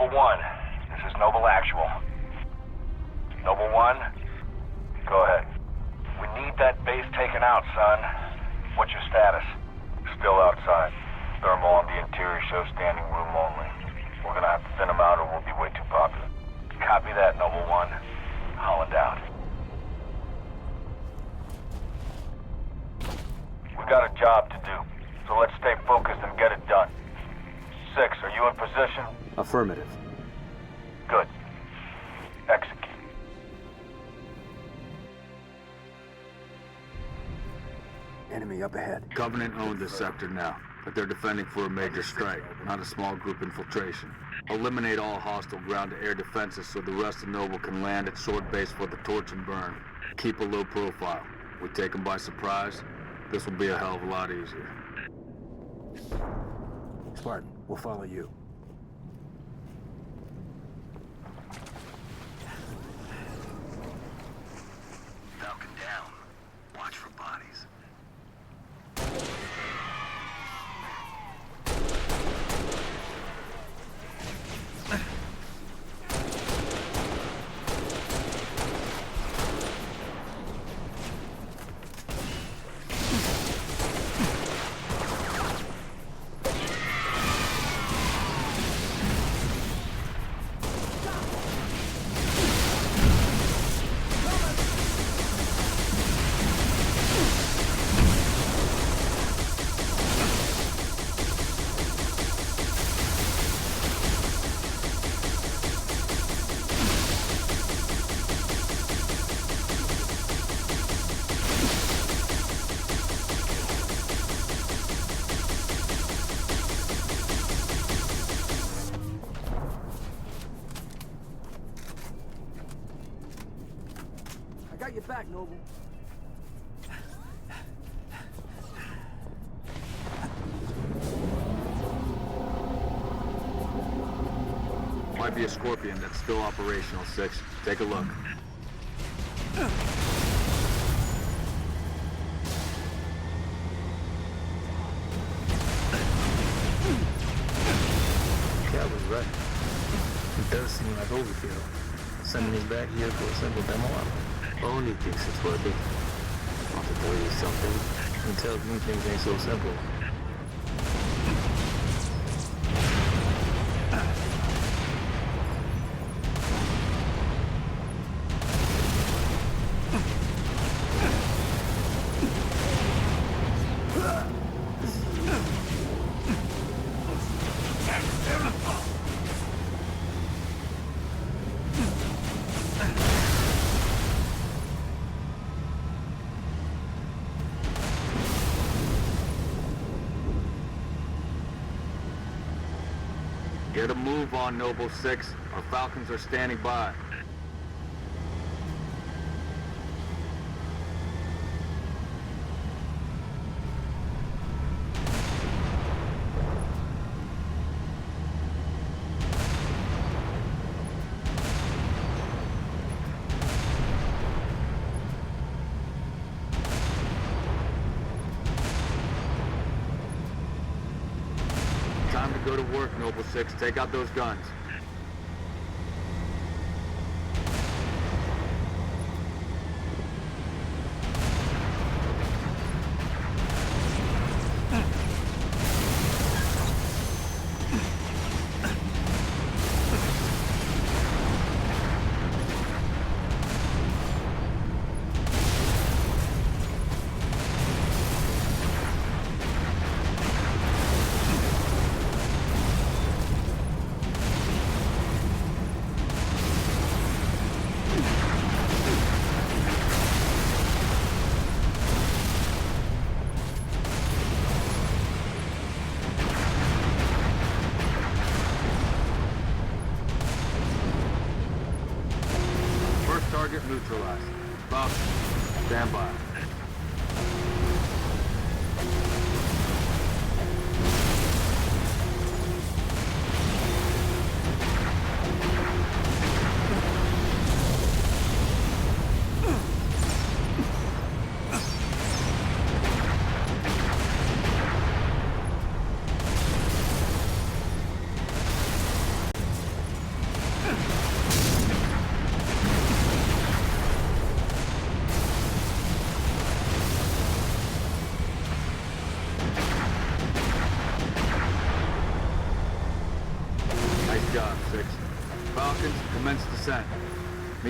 Noble 1, this is Noble Actual. Noble 1, go ahead. We need that base taken out, son. What's your status? Still outside. Thermal on the interior shows standing room only. We're gonna have to thin them out or we'll be way too popular. Copy that, Noble 1. Holland out. We got a job to do, so let's stay focused and get it done. Six, are you in position? Affirmative. Good. Execute. Enemy up ahead. Covenant owns this sector now, but they're defending for a major strike, not a small group infiltration. Eliminate all hostile ground-to-air defenses so the rest of Noble can land at short base for the torch and burn. Keep a low profile. We take them by surprise, this will be a hell of a lot easier. Spartan, we'll follow you. Back, Noble. Might be a Scorpion that's still operational, Six. Take a look. Cal was right. It does seem like overkill. Sending me back here for a simple demo out. Only thinks it's worth it. Want to tell you something? and tells me things ain't so simple. Get a move on, Noble Six. Our Falcons are standing by. Time to go to work, Noble Six. Take out those guns.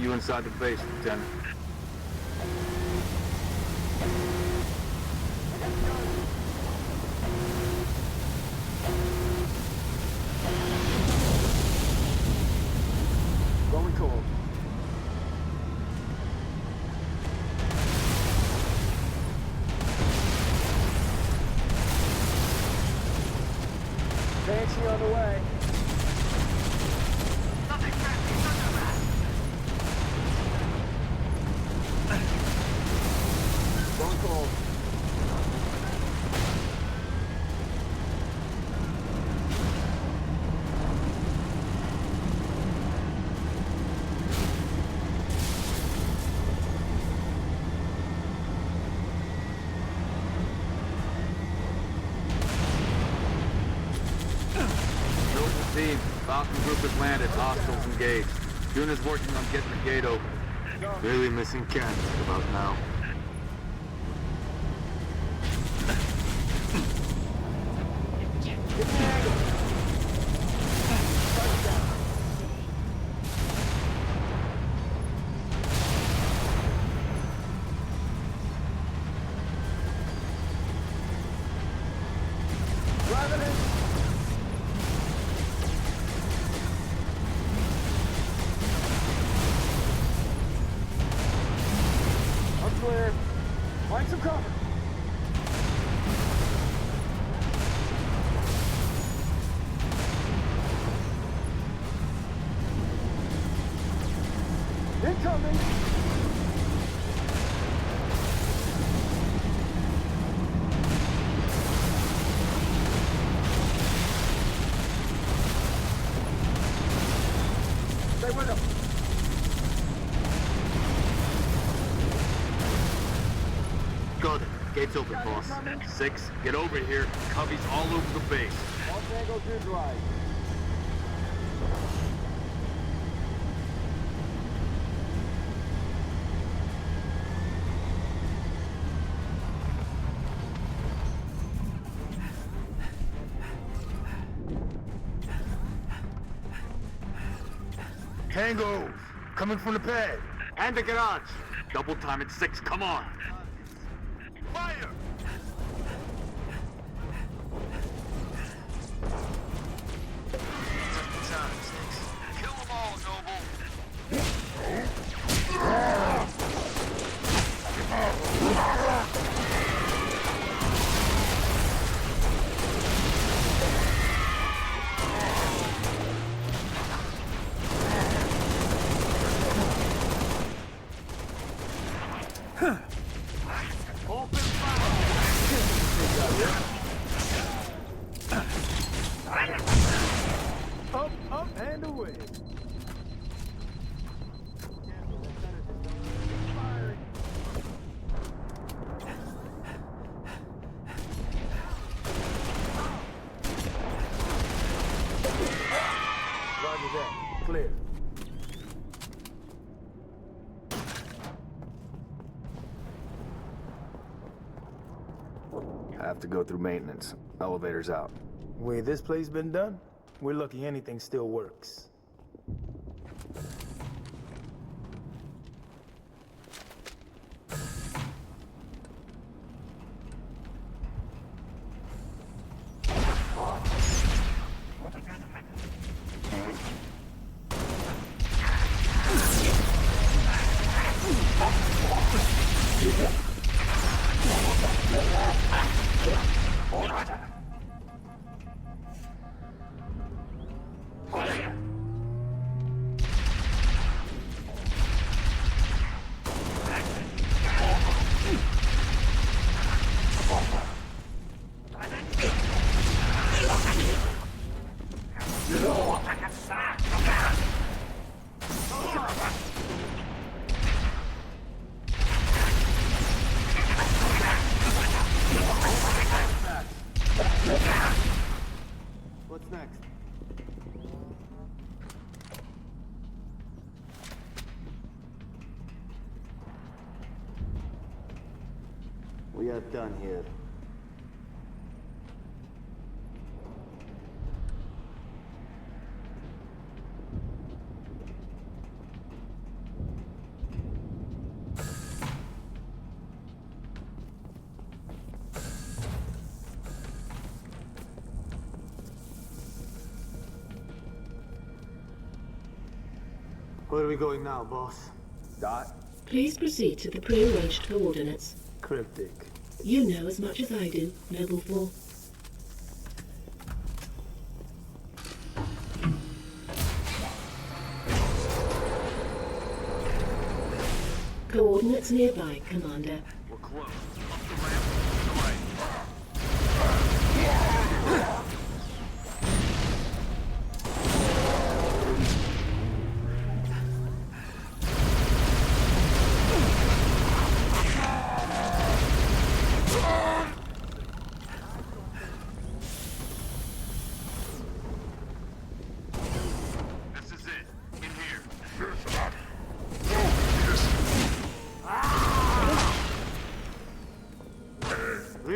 You inside the base, Lieutenant. Engaged. June is working on getting the gate open. Really missing Ken about now. Clear. Find some cover. Boss. Six, get over here. Cubbies all over the base. Tango 2 drive. Tango! Coming from the pad. And the garage. Double time at six, come on. Fire! Kill them all, Noble. Open fire! Up, up, and away. Roger that. Clear. Have to go through maintenance. Elevator's out. Way this place been done, we're lucky anything still works. get done here? Where are we going now, boss? Dot. Please proceed to the prearranged coordinates. Cryptic. You know as much as I do, Noble Four. Coordinates nearby, Commander. We're close.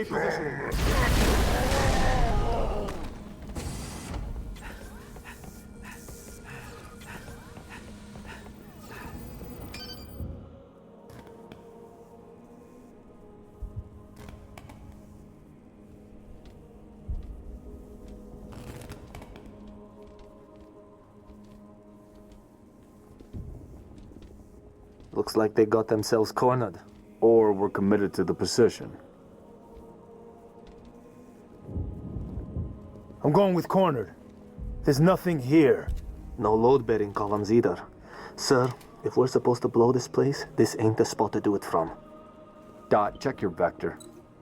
Repositioning. Looks like they got themselves cornered. Or we're committed to the position. Going with cornered. There's nothing here. No load bearing columns either. Sir, if we're supposed to blow this place, this ain't the spot to do it from. Dot, check your vector.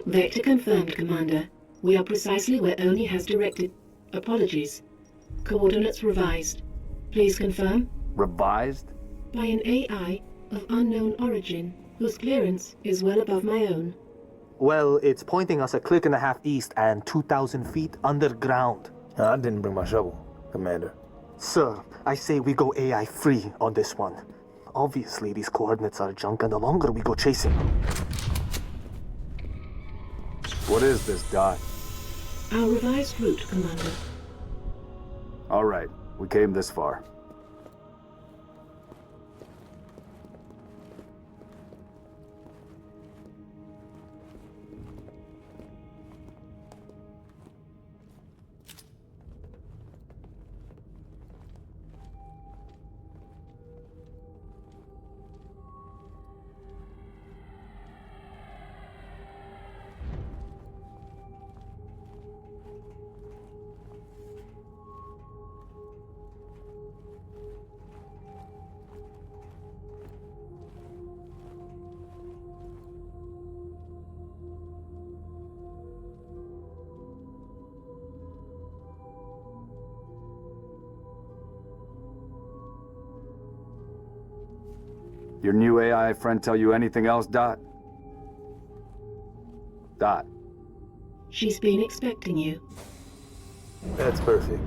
Vector confirmed, Commander. We are precisely where Oni has directed. Apologies. Coordinates revised. Please confirm? Revised? By an AI of unknown origin, whose clearance is well above my own. Well, it's pointing us a click and a half east and 2,000 feet underground. I didn't bring my shovel, Commander. Sir, I say we go AI free on this one. Obviously, these coordinates are junk, and the longer we go chasing them, What is this, Dot? Our revised route, Commander. All right, we came this far. Your new AI friend tell you anything else, Dot? Dot. She's been expecting you. That's perfect.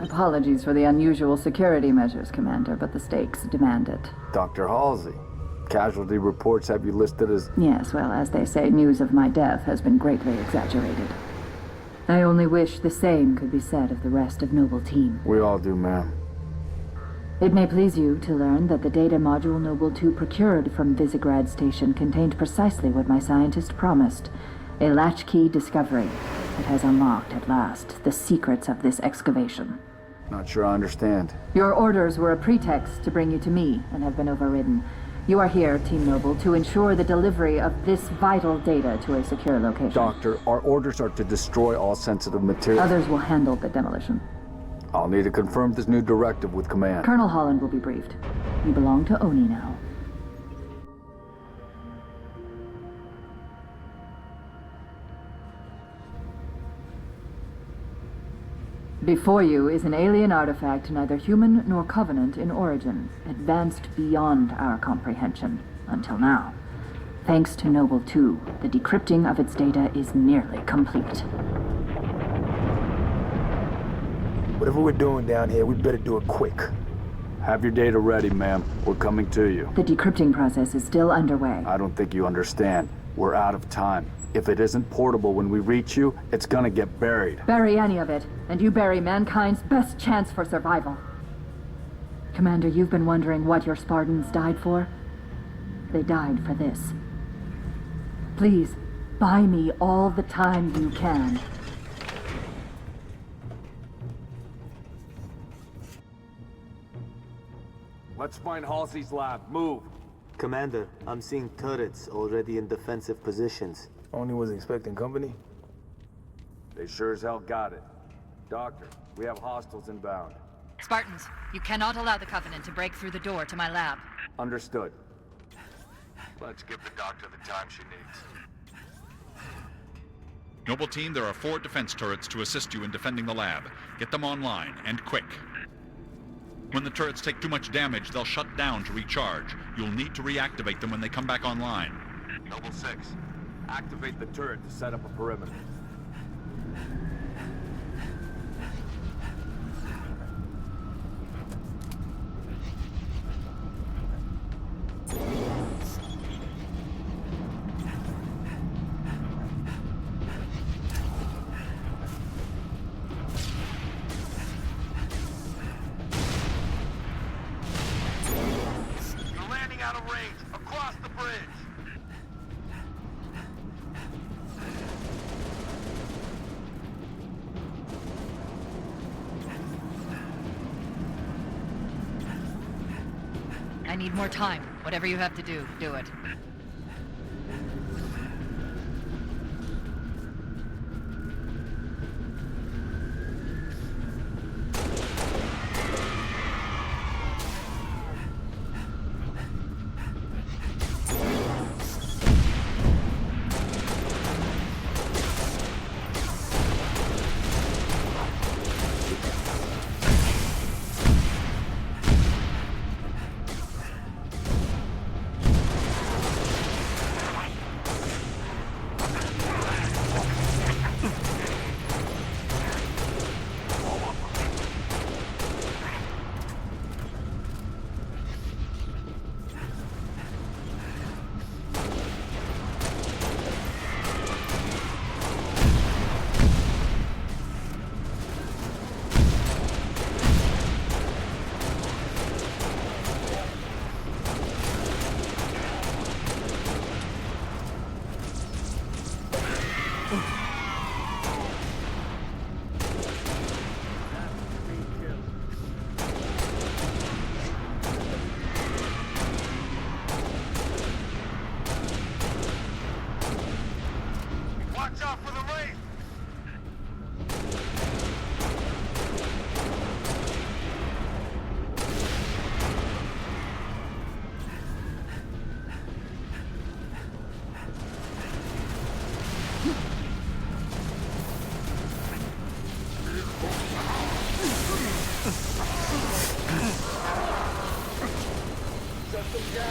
Apologies for the unusual security measures, Commander, but the stakes demand it. Dr. Halsey. Casualty reports have you listed as. Yes, well, as they say, news of my death has been greatly exaggerated. I only wish the same could be said of the rest of Noble Team. We all do, ma'am. It may please you to learn that the data module Noble 2 procured from Visegrad Station contained precisely what my scientist promised a latchkey discovery that has unlocked at last the secrets of this excavation. Not sure I understand. Your orders were a pretext to bring you to me and have been overridden. You are here, Team Noble, to ensure the delivery of this vital data to a secure location. Doctor, our orders are to destroy all sensitive material. Others will handle the demolition. I'll need to confirm this new directive with command. Colonel Holland will be briefed. You belong to Oni now. Before you is an alien artifact neither human nor covenant in origin, advanced beyond our comprehension, until now. Thanks to Noble 2, the decrypting of its data is nearly complete. Whatever we're doing down here, we better do it quick. Have your data ready, ma'am. We're coming to you. The decrypting process is still underway. I don't think you understand. We're out of time. If it isn't portable when we reach you, it's gonna get buried. Bury any of it, and you bury mankind's best chance for survival. Commander, you've been wondering what your Spartans died for? They died for this. Please, buy me all the time you can. Let's find Halsey's lab. Move. Commander, I'm seeing turrets already in defensive positions. Only was expecting company. They sure as hell got it. Doctor, we have hostiles inbound. Spartans, you cannot allow the Covenant to break through the door to my lab. Understood. Let's give the doctor the time she needs. Noble team, there are four defense turrets to assist you in defending the lab. Get them online, and quick. When the turrets take too much damage, they'll shut down to recharge. You'll need to reactivate them when they come back online. Noble 6. Activate the turret to set up a perimeter. You're landing out of range. Across the bridge. I need more time. Whatever you have to do, do it.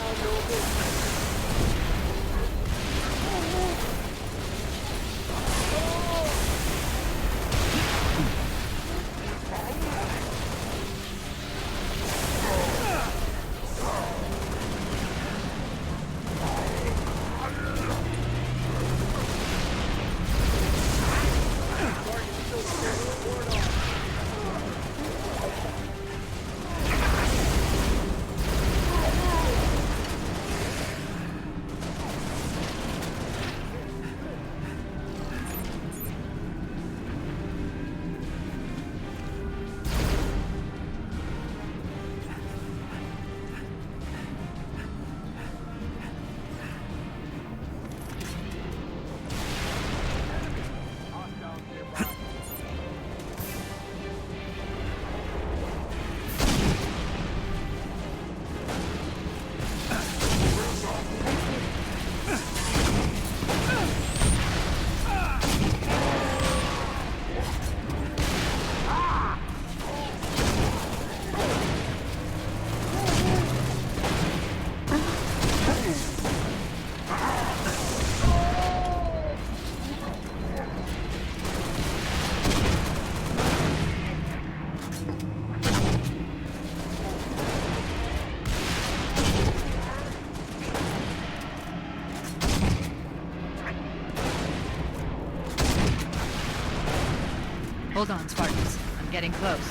Oh, no. Hold on, Spartans. I'm getting close.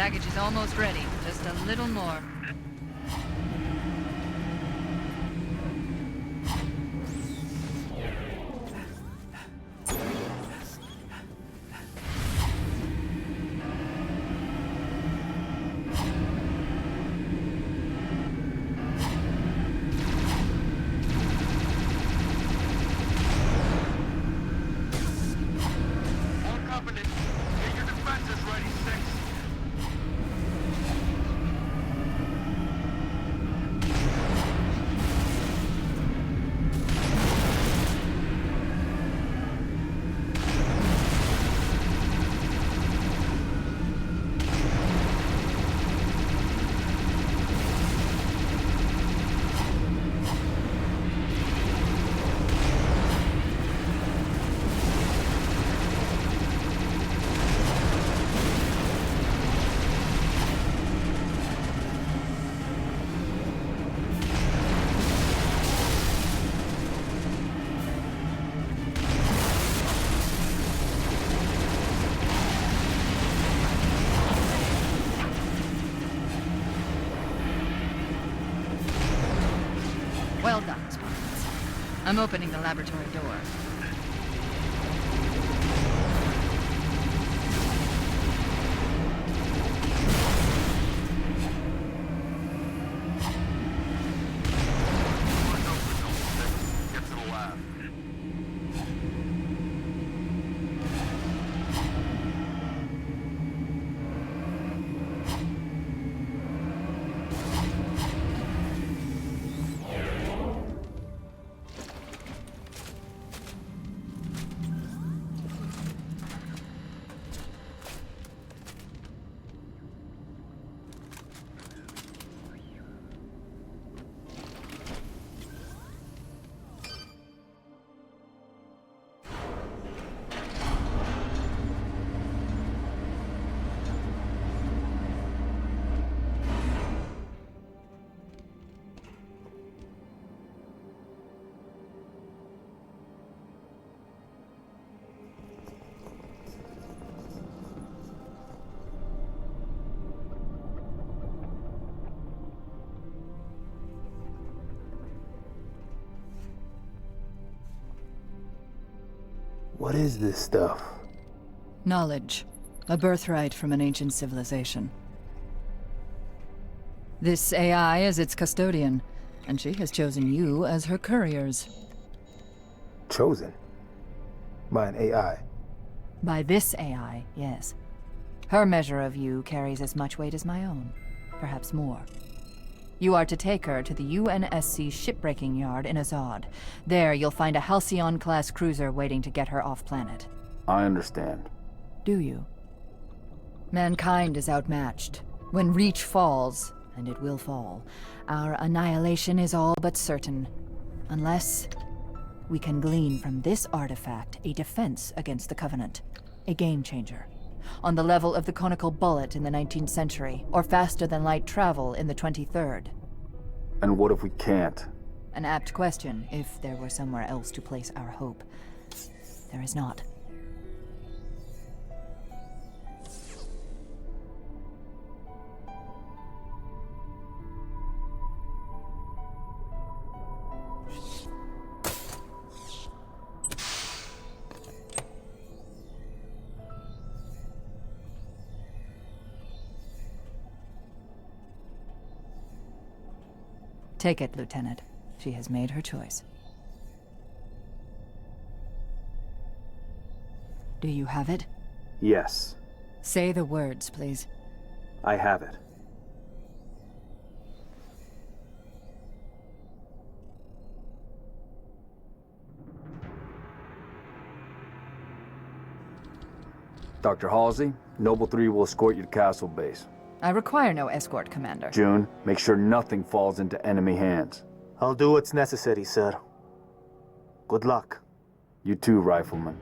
Package is almost ready. Just a little more. I'm opening the laboratory door. What is this stuff? Knowledge. A birthright from an ancient civilization. This AI is its custodian, and she has chosen you as her couriers. Chosen? By an AI. By this AI, yes. Her measure of you carries as much weight as my own, perhaps more. You are to take her to the UNSC shipbreaking yard in Azad. There, you'll find a Halcyon class cruiser waiting to get her off planet. I understand. Do you? Mankind is outmatched. When Reach falls, and it will fall, our annihilation is all but certain. Unless we can glean from this artifact a defense against the Covenant. A game changer. On the level of the conical bullet in the 19th century, or faster than light travel in the 23rd. And what if we can't? An apt question, if there were somewhere else to place our hope. There is not. Take it, Lieutenant. She has made her choice. Do you have it? Yes, Say the words, please. I have it. Dr. Halsey, Noble 3 will escort you to Castle Base. I require no escort, Commander. June, make sure nothing falls into enemy hands. I'll do what's necessary, sir. Good luck. You too, Rifleman.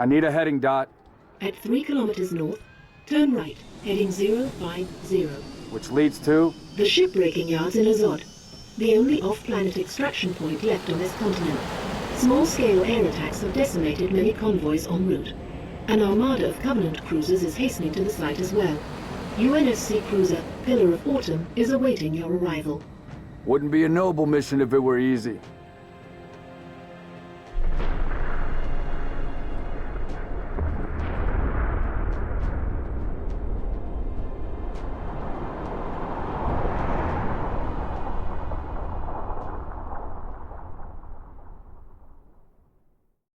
I need a heading dot, At 3 kilometers north, turn right, heading 050. which leads to... The shipbreaking yards in Azod, the only off-planet extraction point left on this continent. Small-scale air attacks have decimated many convoys en route. An armada of Covenant cruisers is hastening to the site as well. UNSC cruiser Pillar of Autumn is awaiting your arrival. Wouldn't be a noble mission if it were easy.